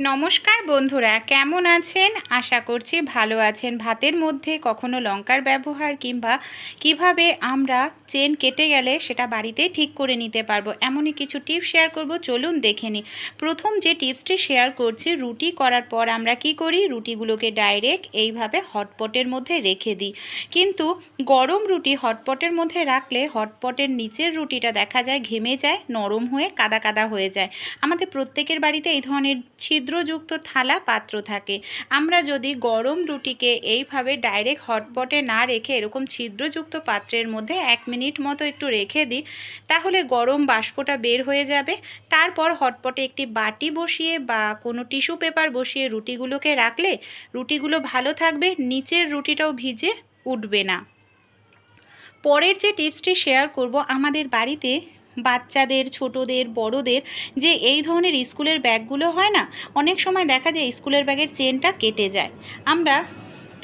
নমস্কার বন্ধুরা, কেমন আছেন? আশা করছি ভালো আছেন। ভাতের মধ্যে কখনো লঙ্কার ব্যবহার কিংবা কীভাবে আমরা চেন কেটে গেলে সেটা বাড়িতে ঠিক করে নিতে পারব, এমনই কিছু টিপস শেয়ার করব। চলুন দেখে নিই। প্রথম যে টিপসটি শেয়ার করছি, রুটি করার পর আমরা কি করি? রুটিগুলোকে ডাইরেক্ট এইভাবে হটপটের মধ্যে রেখে দিই। কিন্তু গরম রুটি হটপটের মধ্যে রাখলে হটপটের নিচের রুটিটা দেখা যায় ঘেমে যায়, নরম হয়ে কাদা কাদা হয়ে যায়। আমাদের প্রত্যেকের বাড়িতে এই ধরনের ছিদ্রযুক্ত থালা পাত্র থাকে। আমরা যদি গরম রুটিকে এইভাবে ডাইরেক্ট হটপটে না রেখে এরকম ছিদ্রযুক্ত পাত্রের মধ্যে এক মিনিট মতো একটু রেখে দিই, তাহলে গরম বাষ্পটা বের হয়ে যাবে। তারপর হটপটে একটি বাটি বসিয়ে বা কোনো টিস্যু পেপার বসিয়ে রুটিগুলোকে রাখলে রুটিগুলো ভালো থাকবে, নিচের রুটিটাও ভিজে উঠবে না। পরের যে টিপসটি শেয়ার করব আমাদের বাড়িতে বাচ্চাদের, ছোটদের, বড়দের যে এই ধরনের স্কুলের ব্যাগগুলো হয় না, অনেক সময় দেখা যায় স্কুলের ব্যাগের চেনটা কেটে যায়। আমরা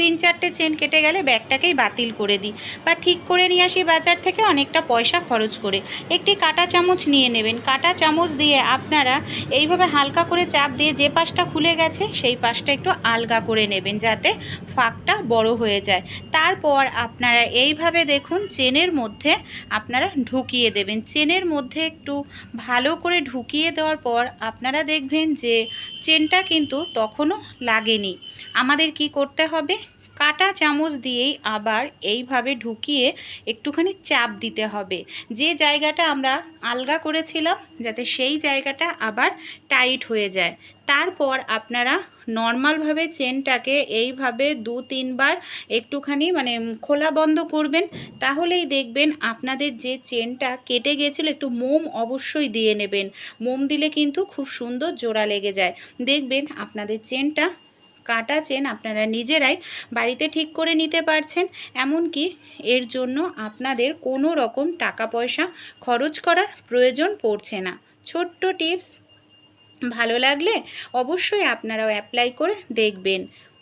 তিন চারটে চেন কেটে গেলে ব্যাগটাকেই বাতিল করে দিই বা ঠিক করে নিয়ে আসি বাজার থেকে অনেকটা পয়সা খরচ করে। একটি কাটা চামচ নিয়ে নেবেন। কাটা চামচ দিয়ে আপনারা এইভাবে হালকা করে চাপ দিয়ে যে পাশটা খুলে গেছে, সেই পাশটা একটু আলগা করে নেবেন যাতে ফাঁকটা বড় হয়ে যায়। তারপর আপনারা এইভাবে দেখুন চেনের মধ্যে আপনারা ঢুকিয়ে দেবেন। চেনের মধ্যে একটু ভালো করে ঢুকিয়ে দেওয়ার পর আপনারা দেখবেন যে চেনটা কিন্তু তখনও লাগেনি। আমাদের কি করতে হবে? কাটা চামচ দিয়েই আবার এইভাবে ঢুকিয়ে একটুখানি চাপ দিতে হবে। যে জায়গাটা আমরা আলগা করেছিলাম, যাতে সেই জায়গাটা আবার টাইট হয়ে যায়। তারপর আপনারা নর্মালভাবে চেনটাকে এইভাবে দু, তিনবার একটুখানি মানে খোলা বন্ধ করবেন। তাহলেই দেখবেন আপনাদের যে চেনটা কেটে গেছিল, একটু মোম অবশ্যই দিয়ে নেবেন। মোম দিলে কিন্তু খুব সুন্দর জোড়া লেগে যায়। দেখবেন আপনাদের চেনটা কাটা চেন আপনারা নিজেরাই বাড়িতে ঠিক করে নিতে পারছেন। এমনকি এর জন্য আপনাদের কোনো রকম টাকা পয়সা খরচ করার প্রয়োজন পড়ছে না। ছোট্ট টিপস, ভালো লাগলে অবশ্যই আপনারাও অ্যাপ্লাই করে দেখবেন।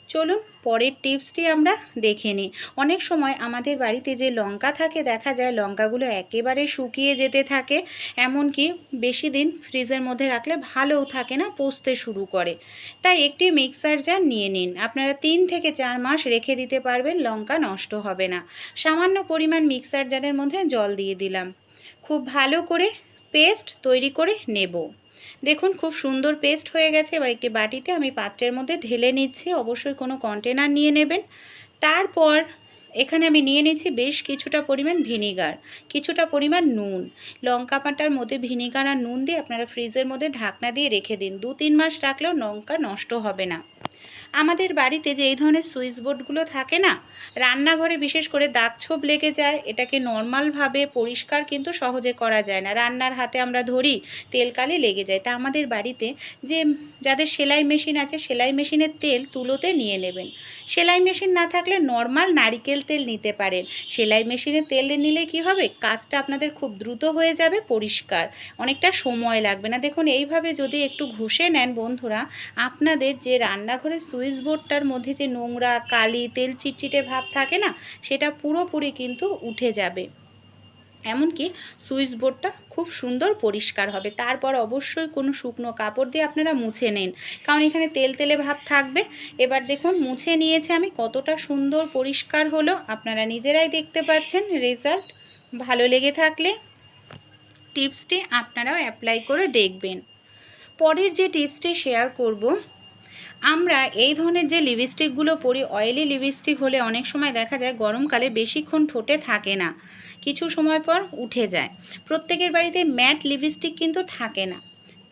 চলুন পরের টিপসটি আমরা দেখে নিই। অনেক সময় আমাদের বাড়িতে যে লঙ্কা থাকে, দেখা যায় লঙ্কাগুলো একেবারে শুকিয়ে যেতে থাকে, এমনকি বেশি দিন ফ্রিজের মধ্যে রাখলে ভালোও থাকে না পচতে শুরু করে। তাই একটি মিক্সার জার নিয়ে নিন। আপনারা তিন থেকে চার মাস রেখে দিতে পারবেন, লঙ্কা নষ্ট হবে না। সামান্য পরিমাণ মিক্সার জারের মধ্যে জল দিয়ে দিলাম। খুব ভালো করে পেস্ট তৈরি করে নেব। দেখুন, খুব সুন্দর পেস্ট হয়ে গেছে। এবার একটি বাটিতে আমি পাত্রের মধ্যে ঢেলে নিচ্ছি। অবশ্যই কোনো কন্টেনার নিয়ে নেবেন। তারপর এখানে আমি নিয়ে নিচ্ছি বেশ কিছুটা পরিমাণ ভিনিগার কিছুটা পরিমাণ নুন। লঙ্কা পাটার মধ্যে ভিনিগার আর নুন দিয়ে আপনারা ফ্রিজের মধ্যে ঢাকনা দিয়ে রেখে দিন। দু তিন মাস রাখলেও লঙ্কা নষ্ট হবে না। আমাদের বাড়িতে যে এই ধরনের সুইচ বোর্ডগুলো থাকে না, রান্নাঘরে বিশেষ করে দাগ ছোপ লেগে যায়, এটাকে নর্মালভাবে পরিষ্কার কিন্তু সহজে করা যায় না। রান্নার হাতে আমরা ধরি, তেল কালি লেগে যায়। তা আমাদের বাড়িতে যে যাদের সেলাই মেশিন আছে, সেলাই মেশিনের তেল তুলোতে নিয়ে নেবেন। সেলাই মেশিন না থাকলে নর্মাল নারিকেল তেল নিতে পারেন। সেলাই মেশিনে তেল নিলে কি হবে? কাজটা আপনাদের খুব দ্রুত হয়ে যাবে, পরিষ্কার। অনেকটা সময় লাগবে না। দেখুন, এইভাবে যদি একটু ঘষে নেন বন্ধুরা, আপনাদের যে রান্নাঘরের সুইচ বোর্ডটার মধ্যে যে নোংরা, কালি, তেল চিটচিটে ভাব থাকে না, সেটা পুরোপুরি কিন্তু উঠে যাবে। এমনকি সুইচ বোর্ডটা খুব সুন্দর পরিষ্কার হবে। তারপর অবশ্যই কোনো শুকনো কাপড় দিয়ে আপনারা মুছে নিন। কারণ এখানে তেল তেলে ভাব থাকবে। এবার দেখুন, মুছে নিয়েছে আমি কতটা সুন্দর পরিষ্কার হলো। আপনারা নিজেরাই দেখতে পাচ্ছেন রেজাল্ট। ভালো লেগে থাকলে টিপসটি আপনারাও অ্যাপ্লাই করে দেখবেন। পরের যে টিপসটি শেয়ার করব আমরা এই ধরনের যে লিপস্টিকগুলো পরি অয়েলি লিপস্টিক হলে অনেক সময় দেখা যায় গরমকালে বেশিক্ষণ ঠোঁটে থাকে না। কিছু সময় পর উঠে যায়। প্রত্যেকের বাড়িতে ম্যাট লিপস্টিক কিন্তু থাকে না।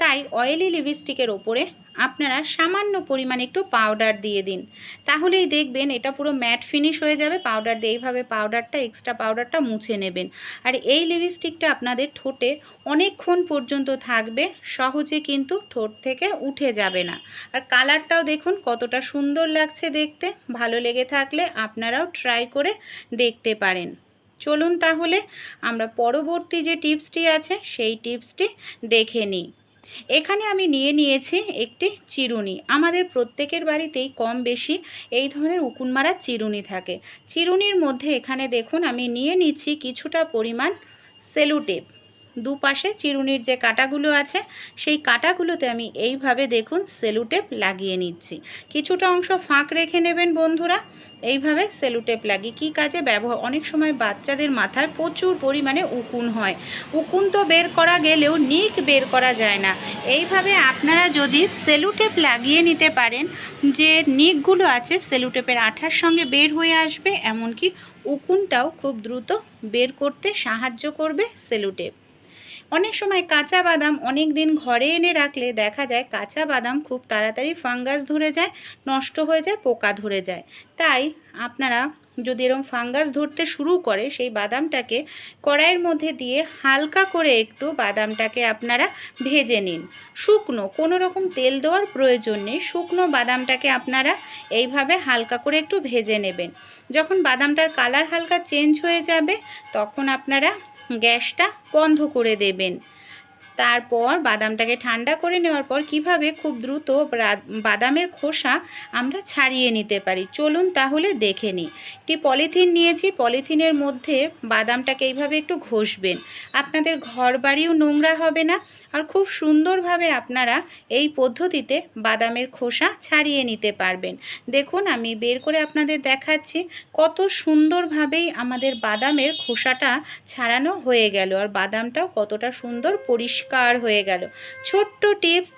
তাই অয়েলি লিপস্টিকের ওপরে আপনারা সামান্য পরিমাণে একটু পাউডার দিয়ে দিন। তাহলেই দেখবেন এটা পুরো ম্যাট ফিনিশ হয়ে যাবে পাউডার দিয়ে এইভাবে পাউডারটা এক্সট্রা পাউডারটা মুছে নেবেন। আর এই লিপস্টিকটা আপনাদের ঠোঁটে অনেকক্ষণ পর্যন্ত থাকবে, সহজে কিন্তু ঠোঁট থেকে উঠে যাবে না। আর কালারটাও দেখুন কতটা সুন্দর লাগছে দেখতে, ভালো লেগে থাকলে আপনারাও ট্রাই করে দেখতে পারেন। চলুন তাহলে আমরা পরবর্তী যে টিপসটি আছে, সেই টিপসটি দেখে নিই। এখানে আমি নিয়ে নিয়েছি একটি চিরুনি। আমাদের প্রত্যেকের বাড়িতেই কম বেশি এই ধরনের উকুন মারা চিরুনি থাকে। চিরুনির মধ্যে এখানে দেখুন, আমি নিয়ে নিচ্ছি কিছুটা পরিমাণ সেলুটেপ। দুপাশে চিরুনির যে কাটাগুলো আছে, সেই কাটাগুলোতে আমি এইভাবে দেখুন সেলুটেপ লাগিয়ে নিচ্ছি। কিছুটা অংশ ফাঁক রেখে নেবেন বন্ধুরা, এইভাবে সেলুটেপ লাগিয়ে। কী কাজে ব্যবহার অনেক সময় বাচ্চাদের মাথায় প্রচুর পরিমাণে উকুন হয়। উকুন তো বের করা গেলেও নিক বের করা যায় না। এইভাবে আপনারা যদি সেলুটেপ লাগিয়ে নিতে পারেন, যে নিকগুলো আছে সেলুটেপের আঠার সঙ্গে বের হয়ে আসবে, এমনকি উকুনটাও খুব দ্রুত বের করতে সাহায্য করবে সেলুটেপ। অনেক সময় কাঁচা বাদাম অনেক দিন ঘরে এনে রাখলে দেখা যায় কাঁচা বাদাম খুব তাড়াতাড়ি ফাঙ্গাস ধরে যায়, নষ্ট হয়ে যায়, পোকা ধরে যায়। তাই আপনারা যদি এরকম ফাঙ্গাস ধরতে শুরু করে, সেই বাদামটাকে কড়াইয়ের মধ্যে দিয়ে হালকা করে একটু বাদামটাকে আপনারা ভেজে নিন। শুকনো, কোনো রকম তেল দেওয়ার প্রয়োজন নেই, শুকনো বাদামটাকে আপনারা এইভাবে হালকা করে একটু ভেজে নেবেন। যখন বাদামটার কালার হালকা চেঞ্জ হয়ে যাবে, তখন আপনারা গ্যাসটা বন্ধ করে দেবেন। তারপর বাদামটাকে ঠান্ডা করে নেওয়ার পর কীভাবে খুব দ্রুত বাদামের খোসা আমরা ছাড়িয়ে নিতে পারি? চলুন তাহলে দেখে নিই। একটি পলিথিন নিয়েছি, পলিথিনের মধ্যে বাদামটাকে এইভাবে একটু ঘষবেন। আপনাদের ঘর বাড়িও নোংরা হবে না আর খুব সুন্দরভাবে আপনারা এই পদ্ধতিতে বাদামের খোসা ছাড়িয়ে নিতে পারবেন। দেখুন, আমি বের করে আপনাদের দেখাচ্ছি কত সুন্দরভাবেই আমাদের বাদামের খোসাটা ছাড়ানো হয়ে গেল আর বাদামটাও কতটা সুন্দর পরিষ্কার হয়ে গেল। ছোট্ট টিপস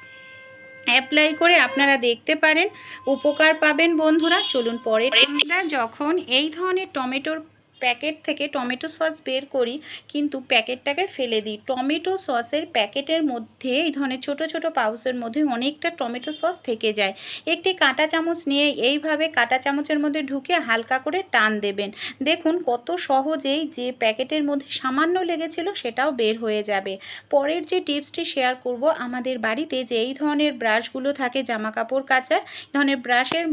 অ্যাপ্লাই করে আপনারা দেখতে পারেন। উপকার পাবেন বন্ধুরা। চলুন পরে আমরা যখন এই ধরনের টমেটোর প্যাকেট থেকে টমেটো সস বের করি, কিন্তু প্যাকেটটাকে ফেলে দিই। টমেটো সসের প্যাকেটের মধ্যে, এই ধরনের ছোট ছোট পাউচের মধ্যে অনেকটা টমেটো সস থেকে যায়। একটি কাঁটা চামচ নিয়ে এইভাবে কাঁটা চামচের মধ্যে ঢুকে হালকা করে টান দেবেন। দেখুন কত সহজেই যে প্যাকেটের মধ্যে সামান্য লেগেছিল সেটাও বের হয়ে যাবে। পরের যে টিপসটি শেয়ার করব, আমাদের বাড়িতে যে এই ধরনের ব্রাশগুলো থাকে জামা কাপড় কাচার ধরনের ব্রাশের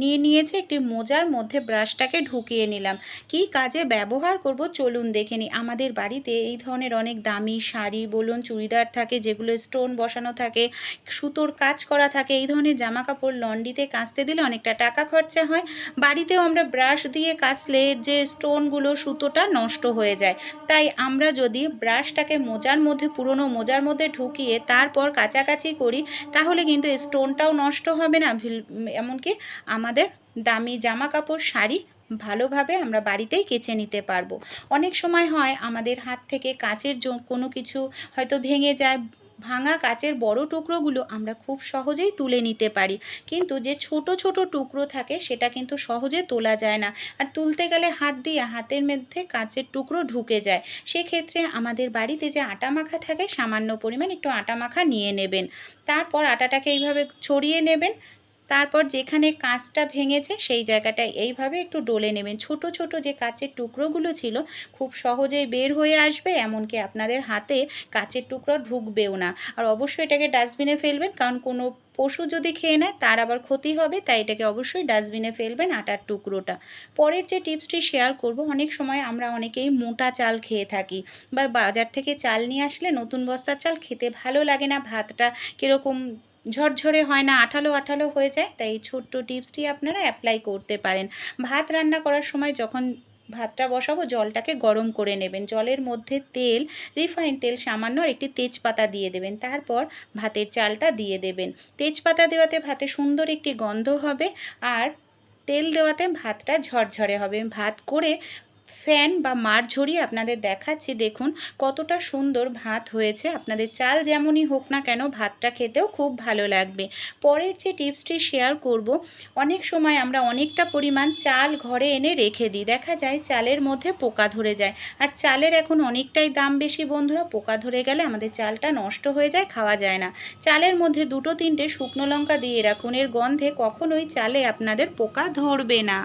নিয়ে নিয়েছে, একটি মোজার মধ্যে ব্রাশটাকে ঢুকিয়ে নিলাম। কি কাজে ব্যবহার করব চলুন দেখে নিই। আমাদের বাড়িতে এই ধরনের অনেক দামি শাড়ি, বলুন, চুড়িদার থাকে, যেগুলো স্টোন বসানো থাকে, সুতোর কাজ করা থাকে, এই ধরনের জামা কাপড় লন্ডিতে কাচতে দিলে অনেকটা টাকা খরচা হয়। বাড়িতেও আমরা ব্রাশ দিয়ে কাচলে যে স্টোনগুলো, সুতোটা নষ্ট হয়ে যায়। তাই আমরা যদি ব্রাশটাকে মোজার মধ্যে, পুরনো মোজার মধ্যে ঢুকিয়ে তারপর কাছাকাছি করি, তাহলে কিন্তু স্টোনটাও নষ্ট হবে না এমনকি আমাদের দামি জামা কাপড় শাড়ি ভালোভাবে আমরা বাড়িতেই কেচে নিতে পারব। অনেক সময় হয় আমাদের হাত থেকে কাচের কোনো কিছু হয়তো ভেঙে যায়, ভাঙা কাচের বড় টুকরোগুলো আমরা খুব সহজেই তুলে নিতে পারি। কিন্তু যে ছোট ছোট টুকরো থাকে সেটা কিন্তু সহজে তোলা যায় না। আর তুলতে গেলে হাত দিয়ে হাতের মধ্যে কাচের টুকরো ঢুকে যায়। সেক্ষেত্রে আমাদের বাড়িতে যে আটা মাখা থাকে, সামান্য পরিমাণ একটু আটা মাখা নিয়ে নেবেন। তারপর আটাটাকে এইভাবে ছড়িয়ে নেবেন। তারপর যেখানে কাঁচটা ভেঙেছে সেই জায়গাটায় এইভাবে একটু ডলে নেবেন। ছোট ছোট যে কাঁচের টুকরোগুলো ছিল খুব সহজেই বের হয়ে আসবে, এমনকি আপনাদের হাতে কাঁচের টুকরো ঢুকবেও না। আর অবশ্যই এটাকে ডাস্টবিনে ফেলবেন, কারণ কোনো পশু যদি খেয়ে নেয় তার আবার ক্ষতি হবে, তাই এটাকে অবশ্যই ডাস্টবিনে ফেলবেন আটার টুকরোটা। পরের যে টিপসটি শেয়ার করব, অনেক সময় আমরা অনেকেই মোটা চাল খেয়ে থাকি বা বাজার থেকে চাল নিয়ে আসলে নতুন বস্তার চাল খেতে ভালো লাগে না, ভাতটা কীরকম ঝরঝরে হয় না, আঠালো আঠালো হয়ে যায়, তাই এই ছোট্ট টিপসটি আপনারা অ্যাপ্লাই করতে পারেন। ভাত রান্না করার সময় যখন ভাতটা বসাবো, জলটাকে গরম করে নেবেন। জলের মধ্যে তেল রিফাইন তেল সামান্য একটি তেজপাতা দিয়ে দেবেন। তারপর ভাতের চালটা দিয়ে দেবেন। তেজপাতা দেওয়াতে ভাতে সুন্দর একটি গন্ধ হবে আর তেল দেওয়াতে ভাতটা ঝরঝরে হবে। ভাত করে ফ্যান বা মার ঝরিয়ে আপনাদের দেখাচ্ছি। দেখুন কতটা সুন্দর ভাত হয়েছে। আপনাদের চাল যেমনই হোক না কেন ভাতটা খেতেও খুব ভালো লাগবে। পরের যে টিপসটি শেয়ার করব, অনেক সময় আমরা অনেকটা পরিমাণ চাল ঘরে এনে রেখে দিই। দেখা যায় চালের মধ্যে পোকা ধরে যায়। আর চালের এখন অনেকটাই দাম বেশি বন্ধুরা। পোকা ধরে গেলে আমাদের চালটা নষ্ট হয়ে যায়, খাওয়া যায় না। চালের মধ্যে দুটো তিনটে শুকনো লঙ্কা দিয়ে রাখুন। এর গন্ধে কখনোই চালে আপনাদের পোকা ধরবে না।